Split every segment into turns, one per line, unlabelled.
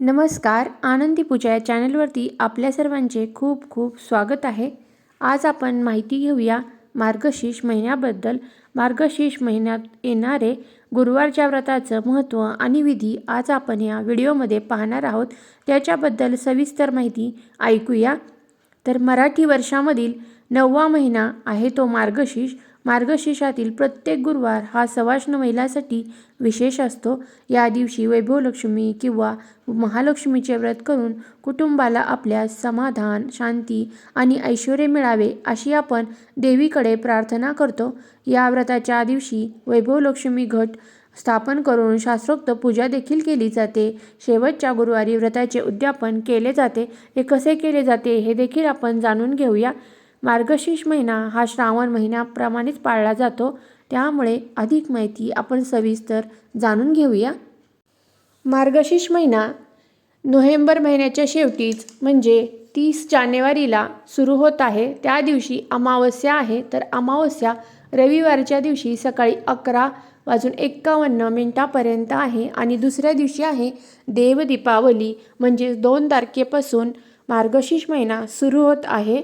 नमस्कार आनंदी पूजा या चॅनलवरती आपल्या सर्वांचे खूप खूप स्वागत आहे. आज आपण माहिती घेऊया मार्गशीर्ष महिन्याबद्दल. मार्गशीर्ष महिन्यात येणारे गुरुवारच्या व्रताचं महत्त्व आणि विधी आज आपण या व्हिडिओमध्ये पाहणार आहोत. त्याच्याबद्दल सविस्तर माहिती ऐकूया. तर मराठी वर्षामधील नववा महिना आहे तो मार्गशीर्ष. मार्गशीर्षातील प्रत्येक गुरुवार हा सवाष्ण महिलांसाठी विशेष असतो. या दिवशी वैभवलक्ष्मी किंवा महालक्ष्मीचे व्रत करून कुटुंबाला आपल्या समाधान शांती आणि ऐश्वर मिळावे अशी आपण देवीकडे प्रार्थना करतो. या व्रताच्या दिवशी वैभवलक्ष्मी घट स्थापन करून शास्त्रोक्त पूजा देखील केली जाते. शेवटच्या गुरुवारी व्रताचे उद्यापन केले जाते. हे कसे केले जाते हे देखील आपण जाणून घेऊया. मार्गशीर्ष महिना हा श्रावण महिन्याप्रमाणेच पाळला जातो. त्यामुळे अधिक माहिती आपण सविस्तर जाणून घेऊया. मार्गशीर्ष महिना नोव्हेंबर महिन्याच्या शेवटीच म्हणजे तीस जानेवारीला सुरू होत आहे. त्या दिवशी अमावस्या आहे. तर अमावस्या रविवारच्या दिवशी सकाळी अकरा वाजून एक्कावन्न मिनटापर्यंत आहे आणि दुसऱ्या दिवशी आहे देव दीपावली म्हणजे दोन तारखेपासून मार्गशीर्ष महिना सुरू होत आहे.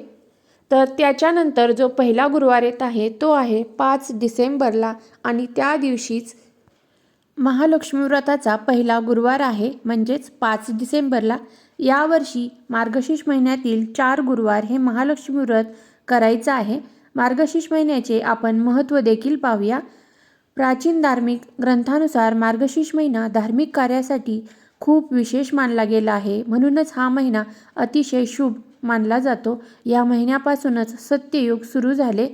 तर त्याच्यानंतर जो पहिला गुरुवार येत आहे तो आहे पाच डिसेंबरला आणि त्या दिवशीच महालक्ष्मी व्रताचा पहिला गुरुवार आहे म्हणजेच पाच डिसेंबरला. यावर्षी मार्गशीर्ष महिन्यातील चार गुरुवार हे महालक्ष्मी व्रत करायचं आहे. मार्गशीर्ष महिन्याचे आपण महत्त्व देखील पाहूया. प्राचीन धार्मिक ग्रंथानुसार मार्गशीर्ष महिना धार्मिक कार्यासाठी खूप विशेष मानला गेला आहे. म्हणूनच हा महिना अतिशय शुभ मानला जातो. या महिन्यापासूनच सत्ययुग सुरू झाले.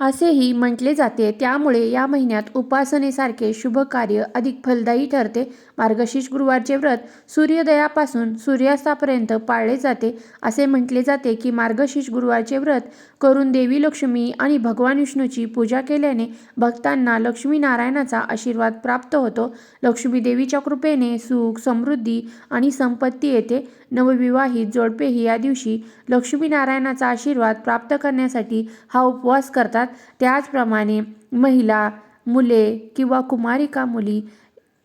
असेही म्हटले जाते. त्यामुळे या महिन्यात उपासनेसारखे शुभ कार्य अधिक फलदायी ठरते. मार्गशीर्ष गुरुवारचे व्रत सूर्योदयापासून सूर्यास्तापर्यंत पाळले जाते. असे म्हटले जाते की मार्गशीर्ष गुरुवारचे व्रत करून देवी लक्ष्मी आणि भगवान विष्णूची पूजा केल्याने भक्तांना लक्ष्मीनारायणाचा आशीर्वाद प्राप्त होतो. लक्ष्मी देवीच्या कृपेने सुख समृद्धी आणि संपत्ती येते. नवविवाहित जोडपेही या दिवशी लक्ष्मीनारायणाचा आशीर्वाद प्राप्त करण्यासाठी हा उपवास करतात. त्याचप्रमाणे महिला मुले किंवा कुमारिका मुली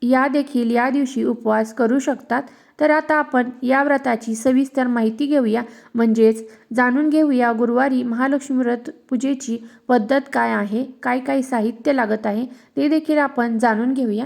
या देखील या दिवशी उपवास करू शकतात. तर आता आपण या व्रताची सविस्तर माहिती घेऊया. म्हणजेच जाणून घेऊया गुरुवारी महालक्ष्मी व्रत पूजेची पद्धत काय आहे काय काय साहित्य लागत आहे ते देखील आपण जाणून घेऊया.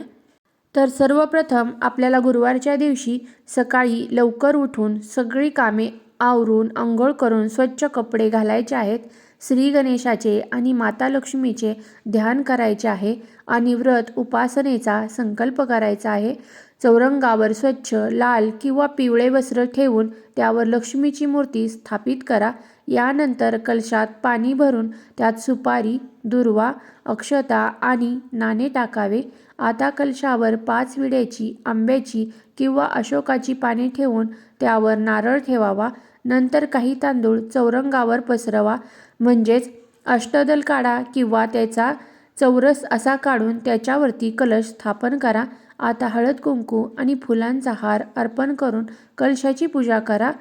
तर सर्वप्रथम आपल्याला गुरुवारच्या दिवशी सकाळी लवकर उठून सगळी कामे आवरून आंघोळ करून स्वच्छ कपडे घालायचे आहेत. श्री गणेशाचे आणि माता लक्ष्मीचे ध्यान करायचे आहे आणि व्रत उपासनेचा संकल्प करायचा आहे. चौरंगावर स्वच्छ लाल किंवा पिवळे वस्त्र ठेवून त्यावर लक्ष्मीची मूर्ती स्थापित करा. यानंतर कलशात पाणी भरून त्यात सुपारी दुर्वा अक्षता आणि नाणे टाकावे. आता कलशावर पाच विड्याची आंब्याची किंवा अशोकाची पाने ठेवून त्यावर नारळ ठेवावा. नंतर काही तांदूळ चौरंगावर पसरवा. म्हणजेच अष्टदल काढा किंवा त्याचा चौरस असा काढून त्याच्यावरती कलश स्थापन करा. आता हळद कुंकू आणि फुलांचा हार अर्पण करून कलशाची पूजा करा.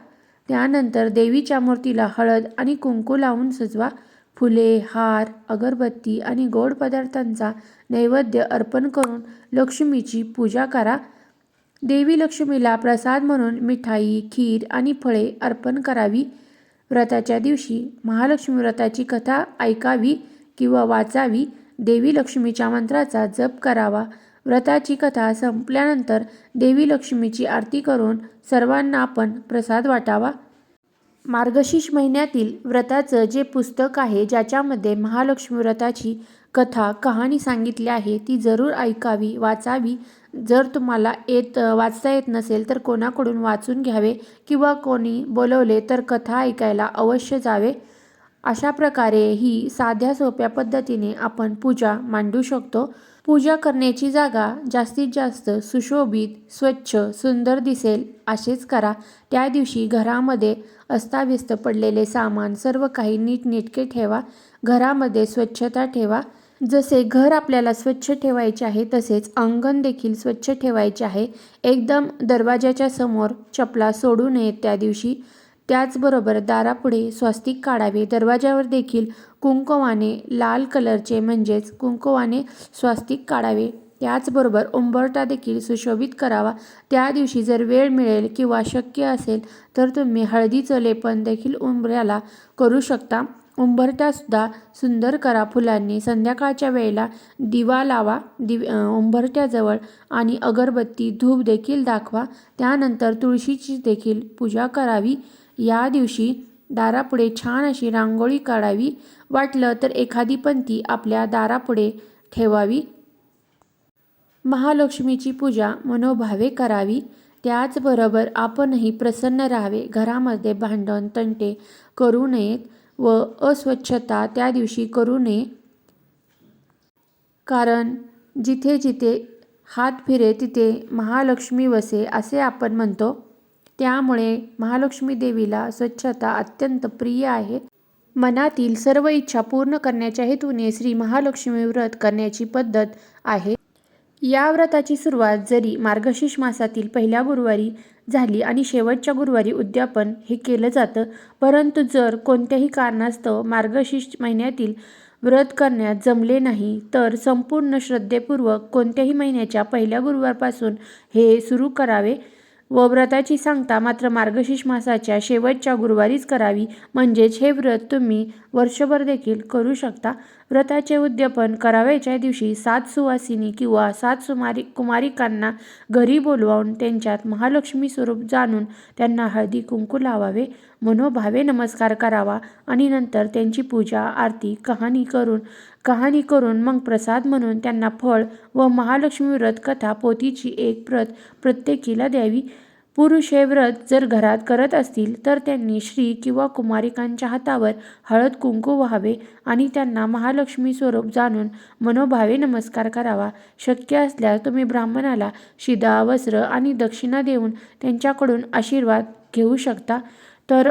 त्यानंतर देवीच्या मूर्तीला हळद आणि कुंकू लावून सजवा. फुले हार अगरबत्ती आणि गोड पदार्थांचा नैवेद्य अर्पण करून लक्ष्मीची पूजा करा. देवी लक्ष्मीला प्रसाद म्हणून मिठाई खीर आणि फळे अर्पण करावी. व्रताच्या दिवशी महालक्ष्मी व्रताची कथा ऐकावी किंवा वाचावी देवी लक्ष्मीच्या मंत्राचा जप करावा. व्रताची कथा संपल्यानंतर देवी लक्ष्मीची आरती करून सर्वांना आपण प्रसाद वाटावा. मार्गशीर्ष महिन्यातील व्रताचं जे पुस्तक आहे ज्याच्यामध्ये महालक्ष्मी व्रताची कथा कहाणी सांगितली आहे ती जरूर ऐकावी वाचावी जर तुम्हाला येत वाचता येत नसेल तर कोणाकडून वाचून घ्यावे किंवा कोणी बोलवले तर कथा ऐकायला अवश्य जावे. अशा प्रकारे ही साध्या सोप्या पद्धतीने आपण पूजा मांडू शकतो. पूजा करण्याची जागा जास्तीत जास्त सुशोभित स्वच्छ सुंदर दिसेल असेच करा. त्या दिवशी घरामध्ये अस्ताव्यस्त पडलेले सामान सर्व काही नीटनेटके ठेवा. घरामध्ये स्वच्छता ठेवा. जसे घर आपल्याला स्वच्छ ठेवायचे आहे तसेच अंगण देखील स्वच्छ ठेवायचे आहे. एकदम दरवाजाच्या समोर चपला सोडू नये त्या दिवशी. त्याचबरोबर दारापुढे स्वस्तिक काढावे. दरवाजावर देखील कुंकवाने लाल कलरचे म्हणजेच कुंकवाने स्वस्तिक काढावे. त्याचबरोबर उंबरटा देखील सुशोभित करावा. त्या दिवशी जर वेळ मिळेल किंवा शक्य असेल तर तुम्ही हळदीचं लेपन देखील उंबऱ्याला करू शकता. उंबरट्यासुद्धा सुंदर करा फुलांनी. संध्याकाळच्या वेळेला दिवा लावा दिव उंबरठ्याजवळ आणि अगरबत्ती धूप देखील दाखवा. त्यानंतर तुळशीची देखील पूजा करावी. या दिवशी दारापुढे छान अशी रांगोळी काढावी. वाटलं तर एखादी पंथी आपल्या दारापुढे ठेवावी. महालक्ष्मीची पूजा मनोभावे करावी. त्याचबरोबर आपणही प्रसन्न राहावे. घरामध्ये भांडण तंटे करू नयेत. व अस्वच्छता त्या दिवशी करू नये. कारण जिथे जिथे हात फिरे तिथे महालक्ष्मी वसे असे आपण म्हणतो. त्यामुळे महालक्ष्मी देवीला स्वच्छता अत्यंत प्रिय आहे. मनातील सर्व इच्छा पूर्ण करण्याच्या हेतूने श्री महालक्ष्मी व्रत करण्याची पद्धत आहे. या व्रताची सुरुवात जरी मार्गशीर्ष मासातील पहिल्या गुरुवारी झाली आणि शेवटच्या गुरुवारी उद्यापन हे केलं जातं. परंतु जर कोणत्याही कारणास्तव मार्गशीर्ष महिन्यातील व्रत करण्यात जमले नाही तर संपूर्ण श्रद्धेपूर्वक कोणत्याही महिन्याच्या पहिल्या गुरुवारपासून हे सुरू करावे. व व्रताची सांगता मात्र मार्गशीर्ष मासाच्या शेवटच्या गुरुवारीच करावी. म्हणजेच हे व्रत तुम्ही वर्षभर देखील करू शकता. व्रताचे उद्यापन करावयाच्या दिवशी सात सुवासिनी किंवा सात सुमारी कुमारिकांना घरी बोलवून त्यांच्यात महालक्ष्मी स्वरूप जाणून त्यांना हळदी कुंकू लावावे. मनोभावे नमस्कार करावा आणि नंतर त्यांची पूजा आरती कहाणी करून कहाणी करून मग प्रसाद म्हणून त्यांना फळ व महालक्ष्मी व्रत कथा पोथीची एक प्रत प्रत्येकीला द्यावी. पुरुष हे व्रत जर घरात करत असतील तर त्यांनी श्री किंवा कुमारिकांच्या हातावर हळद कुंकू व्हावे आणि त्यांना महालक्ष्मी स्वरूप जाणून मनोभावे नमस्कार करावा. शक्य असल्यास तुम्ही ब्राह्मणाला शिदा वस्त्र आणि दक्षिणा देऊन त्यांच्याकडून आशीर्वाद घेऊ शकता. तर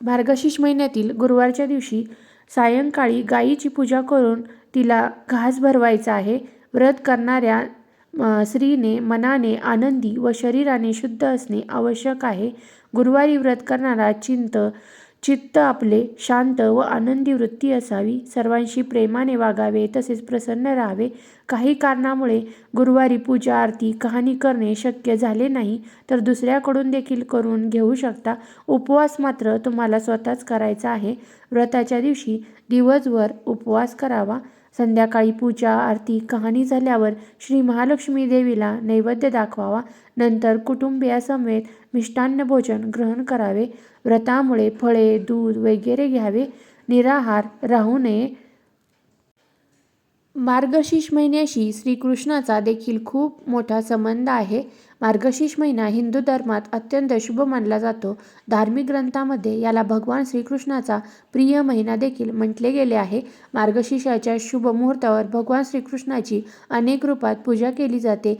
मार्गशीर्ष महिन्यातील गुरुवारच्या दिवशी सायंकाळी गायीची पूजा करून तिला घास भरवायचा आहे. व्रत करणाऱ्या स्त्रीने मनाने आनंदी व शरीराने शुद्ध असणे आवश्यक आहे. गुरुवारी व्रत करणारा चिंत चित्त आपले शांत व आनंदी वृत्ती असावी. सर्वांशी प्रेमाने वागावे तसेच प्रसन्न राहावे. काही कारणामुळे गुरुवारी पूजा आरती कहाणी करणे शक्य झाले नाही तर दुसऱ्याकडून देखील करून घेऊ शकता. उपवास मात्र तुम्हाला स्वतःच करायचा आहे. व्रताच्या दिवशी दिवसभर उपवास करावा. संध्याकाळी पूजा आरती कहाणी झाल्यावर श्री महालक्ष्मी देवीला नैवेद्य दाखवावा. नंतर कुटुंबियासमेत मिष्टान्न भोजन ग्रहण करावे. व्रतामुळे फळे दूध वगैरे घ्यावे. निराहार राहू नये. मार्गशीर्ष महिन्याशी श्रीकृष्णाचा देखील खूप मोठा संबंध आहे. मार्गशीर्ष महिना हिंदू धर्मात अत्यंत शुभ मानला जातो. धार्मिक ग्रंथामध्ये याला भगवान श्रीकृष्णाचा प्रिय महिना देखील म्हटले गेले आहे. मार्गशीर्षाच्या शुभ मुहूर्तावर भगवान श्रीकृष्णाची अनेक रूपात पूजा केली जाते.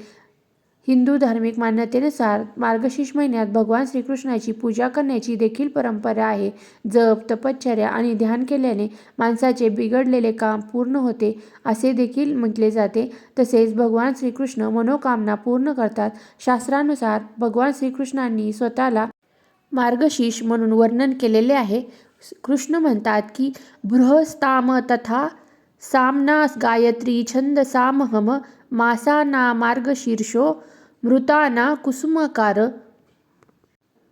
हिंदू धार्मिक मान्यतेनुसार मार्गशीर्ष महिन्यात भगवान श्रीकृष्णाची पूजा करण्याची देखील परंपरा आहे. जप तपश्चर्या आणि ध्यान केल्याने माणसाचे बिघडलेले काम पूर्ण होते असे देखील म्हटले जाते. तसेच भगवान श्रीकृष्ण मनोकामना पूर्ण करतात. शास्त्रानुसार भगवान श्रीकृष्णांनी स्वतःला मार्गशीर्ष म्हणून वर्णन केलेले आहे. कृष्ण म्हणतात की बृहस्ताम तथा सामना गायत्री छंद सामहम मासाना मार्गशीर्षो मृताना कुसुमकार.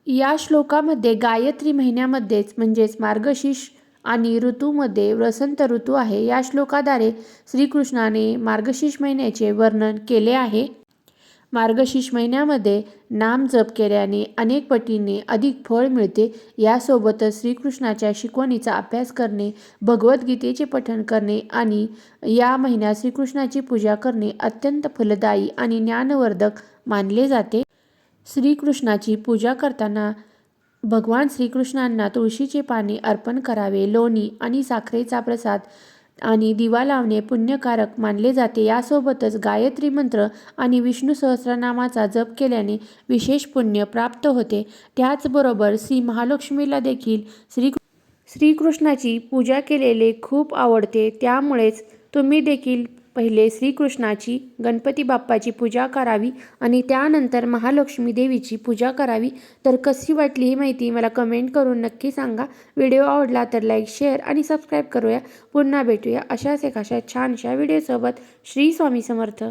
या श्लोकामध्ये गायत्री महिन्यामध्येच म्हणजेच मार्गशीर्ष आणि ऋतूमध्ये वसंत ऋतू आहे. या श्लोकाद्वारे श्रीकृष्णाने मार्गशीर्ष महिन्याचे वर्णन केले आहे. मार्गशीर्ष महिन्यामध्ये नाम जप केल्याने अनेक पटीने अधिक फळ मिळते. यासोबतच श्रीकृष्णाच्या शिकवणीचा अभ्यास करणे भगवद्गीतेचे पठण करणे आणि या महिन्यात श्रीकृष्णाची पूजा करणे अत्यंत फलदायी आणि ज्ञानवर्धक मानले जाते. श्रीकृष्णाची पूजा करताना भगवान श्रीकृष्णांना तुळशीचे पाणी अर्पण करावे लोणी आणि साखरेचा प्रसाद आणि दिवा लावणे पुण्यकारक मानले जाते. यासोबतच गायत्री मंत्र आणि विष्णू सहस्रनामाचा जप केल्याने विशेष पुण्य प्राप्त होते. त्याचबरोबर श्री महालक्ष्मीला देखील श्री श्रीकृष्णाची पूजा केलेले खूप आवडते. त्यामुळेच तुम्ही देखील पहिले श्रीकृष्णाची गणपती बाप्पाची पूजा करावी आणि त्यानंतर महालक्ष्मी देवीची पूजा करावी. तर कशी वाटली ही माहिती मला कमेंट करून नक्की सांगा. व्हिडिओ आवडला तर लाईक शेअर आणि सबस्क्राईब करूया. पुन्हा भेटूया अशाच एकाशा छानशा व्हिडिओसोबत श्री स्वामी समर्थ.